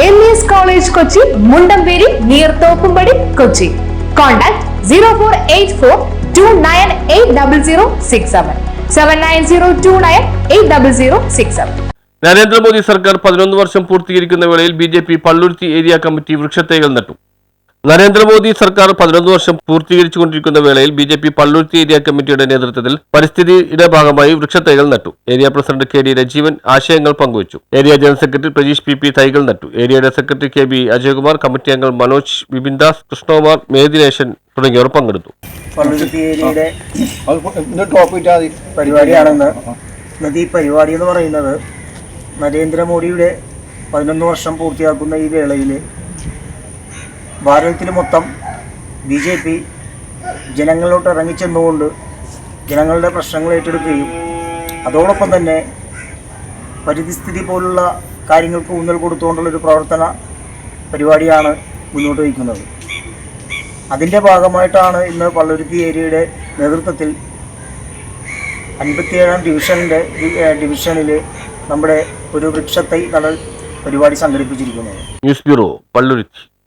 M S college Kochi Mundamberi near Kochi contact zero four eight four two nine eight double zero six seven seven nine zero two nine eight double zero six seven Narendra Modi സർക്കാർ പതിനൊന്ന് വർഷം പൂർത്തീകരിക്കുന്ന വേളയിൽ B J P Palluruthy area committee വൃക്ഷത്തൈകൾ നട്ടു. നരേന്ദ്രമോദി സർക്കാർ പതിനൊന്ന് വർഷം പൂർത്തീകരിച്ചുകൊണ്ടിരിക്കുന്ന വേളയിൽ B J P Palluruthy area കമ്മിറ്റിയുടെ നേതൃത്വത്തിൽ പരിസ്ഥിതിയുടെ ഭാഗമായി വൃക്ഷത്തൈകൾ നട്ടു. Area president K D Rajeevan ആശയങ്ങൾ പങ്കുവച്ചു. Area general secretary Prajeesh P P തൈകൾ നട്ടു. ഏരിയയുടെ secretary K B Ajayakumar committee അംഗങ്ങൾ മനോജ് ബിബിൻദാസ് കൃഷ്ണകുമാർ മേദിനേശൻ തുടങ്ങിയവർ പങ്കെടുത്തു. പരിപാടിയാണെന്ന് എന്ന് പറയുന്നത് നരേന്ദ്രമോദിയുടെ പതിനൊന്ന് വർഷം പൂർത്തിയാക്കുന്ന ഈ വേളയിൽ ഭാരതത്തിൽ മൊത്തം ബി ജെ പി ജനങ്ങളിലോട്ട് ഇറങ്ങിച്ചെന്നുകൊണ്ട് ജനങ്ങളുടെ പ്രശ്നങ്ങൾ ഏറ്റെടുക്കുകയും അതോടൊപ്പം തന്നെ പരിധിസ്ഥിതി പോലുള്ള കാര്യങ്ങൾക്ക് ഊന്നൽ കൊടുത്തുകൊണ്ടുള്ളൊരു പ്രവർത്തന പരിപാടിയാണ് മുന്നോട്ട് വയ്ക്കുന്നത്. അതിന്റെ ഭാഗമായിട്ടാണ് ഇന്ന് പള്ളുരുത്തി ഏരിയയുടെ നേതൃത്വത്തിൽ അൻപത്തിയേഴാം ഡിവിഷനിന്റെ ഡിവിഷനിൽ നമ്മുടെ ഒരു വൃക്ഷത്തൈ നടൽ പരിപാടി സംഘടിപ്പിച്ചിരിക്കുന്നത്. News bureau Palluruthy.